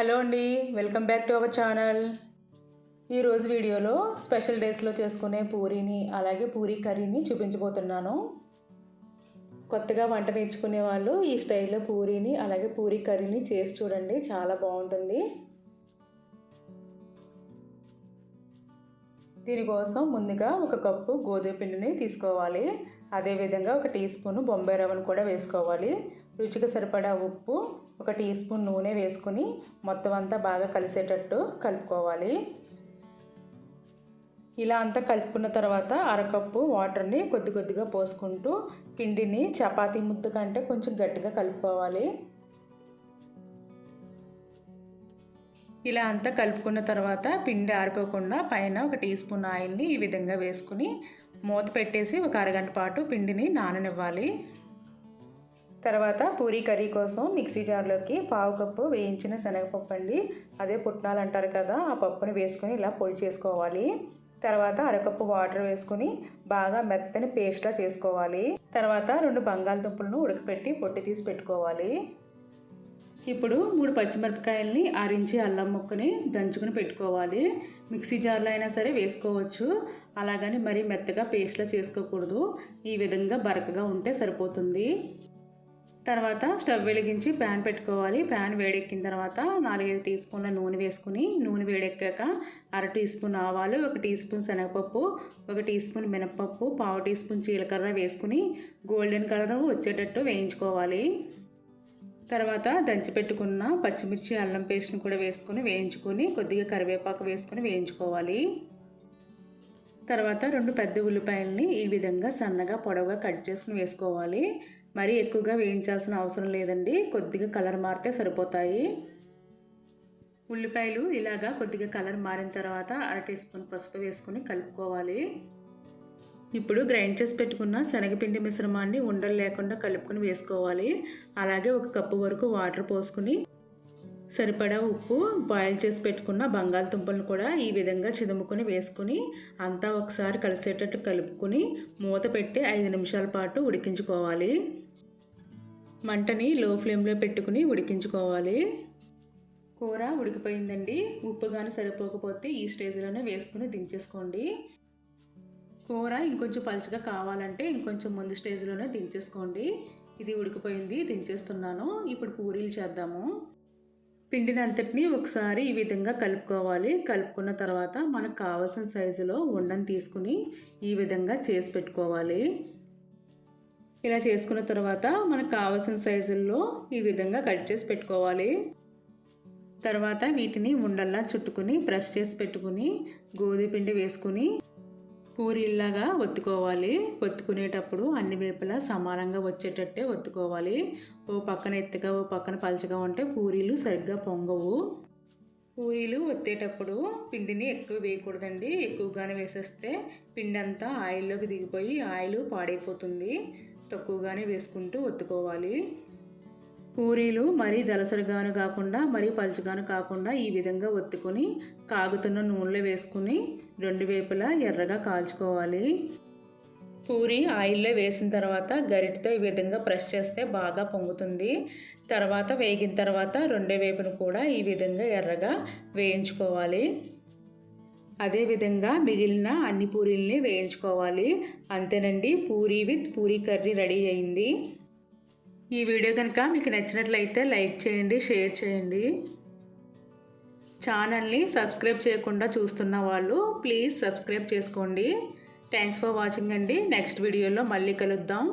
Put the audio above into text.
Hello అండి welcome back to our channel. ఈరోజు వీడియోలో స్పెషల్ డేస్లో చేసుకునే పూరీని అలాగే పూరీ కర్రీని చూపించబోతున్నాను. కొత్తగా వంట నేర్చుకునే వాళ్ళు ఈ స్టైల్లో పూరీని అలాగే పూరీ కర్రీని చేసి చూడండి చాలా బాగుంటుంది. దీనికోసం ముందుగా ఒక కప్పు గోధుమ పిండిని తీసుకోవాలి. అదేవిధంగా ఒక టీ స్పూన్ బొంబాయి రవ్వను కూడా వేసుకోవాలి. రుచికి సరిపడా ఉప్పు ఒక టీ స్పూన్ నూనె వేసుకొని మొత్తం అంతా బాగా కలిసేటట్టు కలుపుకోవాలి. ఇలా అంతా కలుపుకున్న తర్వాత అరకప్పు వాటర్ని కొద్ది కొద్దిగా పోసుకుంటూ పిండిని చపాతీ ముద్ద కంటే కొంచెం గట్టిగా కలుపుకోవాలి. ఇలా అంతా కలుపుకున్న తర్వాత పిండి ఆరిపోకుండా పైన ఒక టీ స్పూన్ ఆయిల్ని ఈ విధంగా వేసుకుని మూత పెట్టేసి ఒక అరగంట పాటు పిండిని నాననివ్వాలి. తర్వాత పూరీ కర్రీ కోసం మిక్సీ జార్లోకి పావు కప్పు వేయించిన శనగపప్పు అండి. అదే పుట్నాలు అంటారు కదా ఆ పప్పుని వేసుకొని ఇలా పొడి చేసుకోవాలి. తర్వాత అరకప్పు వాటర్ వేసుకుని బాగా మెత్తని పేస్ట్లా చేసుకోవాలి. తర్వాత రెండు బంగాళదుంపలను ఉడకపెట్టి పొట్టి తీసి పెట్టుకోవాలి. ఇప్పుడు మూడు పచ్చిమిరపకాయలని ఆరించి అల్లం ముక్కని దంచుకుని పెట్టుకోవాలి. మిక్సీ జార్లో అయినా సరే వేసుకోవచ్చు. అలాగని మరీ మెత్తగా పేస్ట్లా చేసుకోకూడదు. ఈ విధంగా బరకగా ఉంటే సరిపోతుంది. తర్వాత స్టవ్ వెలిగించి ప్యాన్ పెట్టుకోవాలి. ప్యాన్ వేడెక్కిన తర్వాత నాలుగైదు టీ స్పూన్ల నూనె వేసుకుని నూనె వేడెక్కాక అర టీ స్పూన్ ఆవాలు ఒక టీ స్పూన్ శనగపప్పు ఒక టీ స్పూన్ మినపప్పు పావు టీ స్పూన్ జీలకర్ర వేసుకుని గోల్డెన్ కలర్ వచ్చేటట్టు వేయించుకోవాలి. తర్వాత దంచి పెట్టుకున్న పచ్చిమిర్చి అల్లం పేస్ట్ని కూడా వేసుకొని వేయించుకొని కొద్దిగా కరివేపాకు వేసుకొని వేయించుకోవాలి. తర్వాత రెండు పెద్ద ఉల్లిపాయలని ఈ విధంగా సన్నగా పొడవుగా కట్ చేసుకుని వేసుకోవాలి. మరీ ఎక్కువగా వేయించాల్సిన అవసరం లేదండి. కొద్దిగా కలర్ మారితే సరిపోతాయి. ఉల్లిపాయలు ఇలాగా కొద్దిగా కలర్ మారిన తర్వాత అర టీ స్పూన్ పసుపు వేసుకొని కలుపుకోవాలి. ఇప్పుడు గ్రైండ్ చేసి పెట్టుకున్న శనగపిండి మిశ్రమాన్ని ఉండలు లేకుండా కలుపుకొని వేసుకోవాలి. అలాగే ఒక కప్పు వరకు వాటర్ పోసుకుని సరిపడా ఉప్పు బాయిల్ చేసి పెట్టుకున్న బంగాళదుంపలను కూడా ఈ విధంగా చిదుముకొని వేసుకుని అంతా ఒకసారి కలిసేటట్టు కలుపుకొని మూత పెట్టి ఐదు నిమిషాల పాటు ఉడికించుకోవాలి. మంటని లో ఫ్లేమ్లో పెట్టుకుని ఉడికించుకోవాలి. కూర ఉడికిపోయిందండి. ఉప్పు కానీ సరిపోకపోతే ఈ స్టేజ్లోనే వేసుకుని దించేసుకోండి. కూర ఇంకొంచెం పలుచగా కావాలంటే ఇంకొంచెం ముందు స్టేజ్లోనే దించేసుకోండి. ఇది ఉడికిపోయింది దించేస్తున్నాను. ఇప్పుడు పూరీలు చేద్దాము. పిండినంతటిని ఒకసారి ఈ విధంగా కలుపుకోవాలి. కలుపుకున్న తర్వాత మనకు కావాల్సిన సైజులో ఉండని తీసుకుని ఈ విధంగా చేసి పెట్టుకోవాలి. ఇలా చేసుకున్న తర్వాత మనకు కావాల్సిన సైజుల్లో ఈ విధంగా కట్ చేసి పెట్టుకోవాలి. తర్వాత వీటిని ఉండల్లా చుట్టుకుని బ్రష్ చేసి పెట్టుకుని గోధుమ పిండి వేసుకుని పూరీల్లాగా ఒత్తుకోవాలి. ఒత్తుకునేటప్పుడు అన్ని వైపులా సమానంగా వచ్చేటట్టే ఒత్తుకోవాలి. ఓ పక్కన ఎత్తుగా ఓ పక్కన పలచగా ఉంటే పూరీలు సరిగ్గా పొంగవు. పూరీలు ఒత్తేటప్పుడు పిండిని ఎక్కువ వేయకూడదండి. ఎక్కువగానే వేసేస్తే పిండి అంతా ఆయిల్లోకి దిగిపోయి ఆయిల్ పాడైపోతుంది. తక్కువగానే వేసుకుంటూ ఒత్తుకోవాలి. పూరీలు మరీ దలసరిగాను కాకుండా మరీ పలుచగాను కాకుండా ఈ విధంగా ఒత్తుకొని కాగుతున్న నూనెలో వేసుకుని రెండు వైపులా ఎర్రగా కాల్చుకోవాలి. పూరి ఆయిల్లో వేసిన తర్వాత గరిటతో ఈ విధంగా ప్రెస్ చేస్తే బాగా పొంగుతుంది. తర్వాత వేగిన తర్వాత రెండో వైపును కూడా ఈ విధంగా ఎర్రగా వేయించుకోవాలి. అదేవిధంగా మిగిలిన అన్ని పూరీల్ని వేయించుకోవాలి. అంతేనండి puri with puri curry ready అయింది. ఈ వీడియో కనుక మీకు నచ్చినట్లయితే లైక్ చేయండి షేర్ చేయండి. ఛానల్ని సబ్స్క్రైబ్ చేయకుండా చూస్తున్న వాళ్ళు ప్లీజ్ సబ్స్క్రైబ్ చేసుకోండి. థ్యాంక్స్ ఫర్ వాచింగ్ అండి. నెక్స్ట్ వీడియోలో మళ్ళీ కలుద్దాం.